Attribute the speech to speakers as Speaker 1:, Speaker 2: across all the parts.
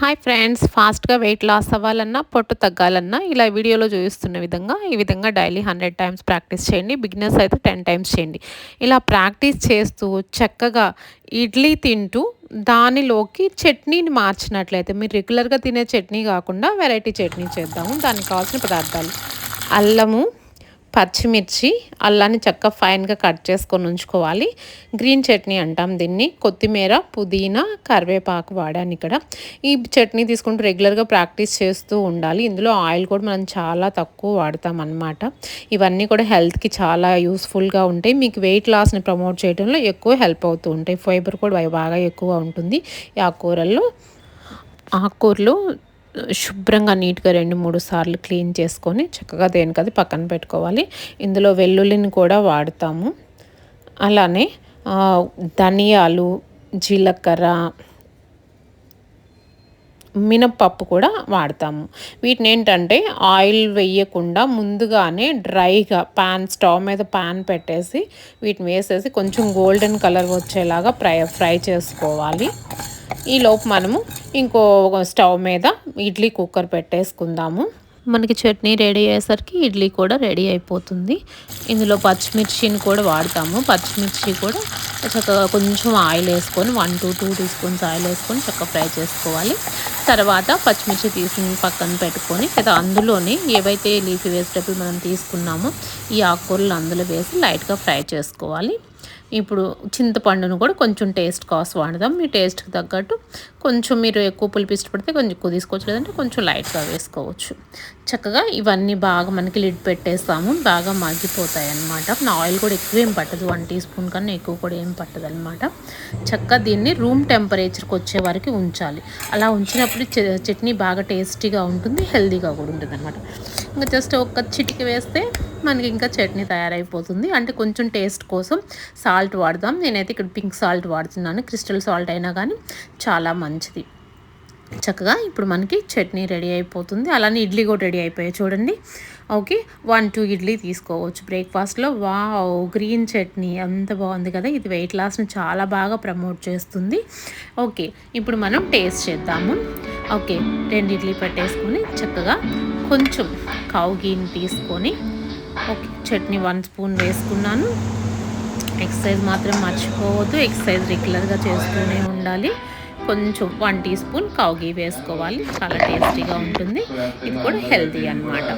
Speaker 1: Hi friends ఫాస్ట్గా weight loss అవ్వాలన్నా పొట్టు తగ్గాలన్నా ఇలా వీడియోలో చూపిస్తున్న విధంగా ఈ విధంగా డైలీ హండ్రెడ్ టైమ్స్ ప్రాక్టీస్ చేయండి. బిగినర్స్ అయితే టెన్ టైమ్స్ చేయండి. ఇలా ప్రాక్టీస్ చేస్తూ చక్కగా ఇడ్లీ తింటూ దానిలోకి చట్నీని మార్చినట్లయితే మీరు రెగ్యులర్గా తినే చట్నీ కాకుండా వెరైటీ చట్నీ చేద్దాము. దానికి కావాల్సిన పదార్థాలు. అల్లము పచ్చిమిర్చి అల్లాన్ని చక్కగా ఫైన్గా కట్ చేసుకొని ఉంచుకోవాలి. గ్రీన్ చట్నీ అంటాం దీన్ని. కొత్తిమీర పుదీనా కరివేపాకు వాడాను ఇక్కడ. ఈ చట్నీ తీసుకుంటూ రెగ్యులర్గా ప్రాక్టీస్ చేస్తూ ఉండాలి. ఇందులో ఆయిల్ కూడా మనం చాలా తక్కువ వాడతాం అనమాట ఇవన్నీ కూడా హెల్త్కి చాలా యూస్ఫుల్గా ఉంటాయి. మీకు వెయిట్ లాస్ని ప్రమోట్ చేయడంలో ఎక్కువ హెల్ప్ అవుతూ ఉంటాయి. ఫైబర్ కూడా బాగా ఎక్కువ ఉంటుంది. ఈ ఆకుకూరల్లో ఆకుకూరలు శుభ్రంగా నీట్గా రెండు మూడు సార్లు క్లీన్ చేసుకొని చక్కగా దేనికది పక్కన పెట్టుకోవాలి. ఇందులో వెల్లుల్లిని కూడా వాడతాము. అలానే ధనియాలు జీలకర్ర మినప్పప్పు కూడా వాడతాము. వీటిని ఏంటంటే ఆయిల్ వేయకుండా ముందుగానే డ్రైగా పాన్ స్టవ్ మీద పాన్ పెట్టేసి వీటిని వేసేసి కొంచెం గోల్డెన్ కలర్ వచ్చేలాగా ఫ్రై ఫ్రై చేసుకోవాలి. ఈలోపు మనము ఇంకో స్టవ్ మీద ఇడ్లీ కుక్కర్ పెట్టేసుకుందాము. మనకి చట్నీ రెడీ అయ్యేసరికి ఇడ్లీ కూడా రెడీ అయిపోతుంది. ఇందులో పచ్చిమిర్చిని కూడా వాడతాము. పచ్చిమిర్చి కూడా చక్కగా కొంచెం ఆయిల్ వేసుకొని one to two teaspoons oil వేసుకొని చక్కగా ఫ్రై చేసుకోవాలి. తర్వాత పచ్చిమిర్చి తీసి పక్కన పెట్టుకొని లేదా అందులోనే ఏవైతే లీఫీ వెజిటబుల్ మనం తీసుకున్నామో ఈ ఆకుకూరలు అందులో వేసి లైట్గా ఫ్రై చేసుకోవాలి. ఇప్పుడు చింతపండును కూడా కొంచెం టేస్ట్ కాస్ట్ వాడదాం. మీ టేస్ట్కి తగ్గట్టు కొంచెం మీరు ఎక్కువ పులుపు ఇష్టపడితే కొంచెం ఎక్కువ తీసుకోవచ్చు. లేదంటే కొంచెం లైట్గా వేసుకోవచ్చు. చక్కగా ఇవన్నీ బాగా మనకి లిడ్ పెట్టేస్తాము. బాగా మగ్గిపోతాయి అనమాట నా ఆయిల్ కూడా ఎక్కువ ఏం పట్టదు. వన్ టీ స్పూన్ కన్నా ఎక్కువ కూడా ఏం పట్టదు అనమాట చక్కగా దీన్ని రూమ్ టెంపరేచర్కి వచ్చే వరకు ఉంచాలి. అలా ఉంచినప్పుడు చట్నీ బాగా టేస్టీగా ఉంటుంది హెల్తీగా కూడా ఉంటుంది అనమాట ఇంకా జస్ట్ ఒక చిటికి వేస్తే మనకి ఇంకా చట్నీ తయారైపోతుంది. అంటే కొంచెం టేస్ట్ కోసం సాల్ట్ వాడదాం. నేనైతే ఇక్కడ పింక్ సాల్ట్ వాడుతున్నాను. క్రిస్టల్ సాల్ట్ అయినా కానీ చాలా మంచిది. చక్కగా ఇప్పుడు మనకి చట్నీ రెడీ అయిపోతుంది. అలానే ఇడ్లీ కూడా రెడీ అయిపోయాయి చూడండి. ఓకే వన్ టూ ఇడ్లీ తీసుకోవచ్చు బ్రేక్ఫాస్ట్లో. వా గ్రీన్ చట్నీ. అంత బాగుంది కదా. ఇది వెయిట్ లాస్ని చాలా బాగా ప్రమోట్ చేస్తుంది. ఓకే ఇప్పుడు మనం టేస్ట్ చేద్దాము. ఓకే రెండు ఇడ్లీ పెట్టేసుకొని చక్కగా కొంచెం కావు గీని తీసుకొని చట్నీ వన్ స్పూన్ వేసుకున్నాను. ఎక్సర్సైజ్ మాత్రం మర్చిపోవద్దు ఎక్సర్సైజ్ రెగ్యులర్గా చేస్తూనే ఉండాలి. కొంచెం వన్ టీ స్పూన్ కావుగి వేసుకోవాలి చాలా టేస్టీగా ఉంటుంది. ఇది కూడా హెల్తీ అనమాట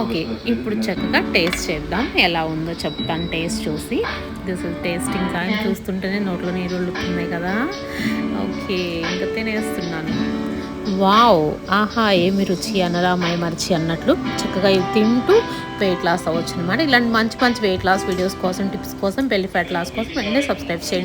Speaker 1: ఓకే ఇప్పుడు చక్కగా టేస్ట్ చేద్దాం ఎలా ఉందో చెప్తాను టేస్ట్ చూసి. దిస్ ఇస్ టేస్టింగ్ సాయం చూస్తుంటేనే నోట్లో నీరు ఉన్నాయి కదా. ఓకే ఇంకా తినేస్తున్నాను. వావ్ ఆహా ఏమి రుచి అనరా మై మర్చి అన్నట్లు చక్కగా ఇది తింటూ వెయిట్ లాస్ అవ్వచ్చు అనమాట ఇలాంటి మంచి మంచి వెయిట్ లాస్ వీడియోస్ కోసం టిప్స్ కోసం పెళ్ళి ఫ్యాట్ లాస్ కోసం వెంటనే సబ్స్క్రైబ్ చేయండి.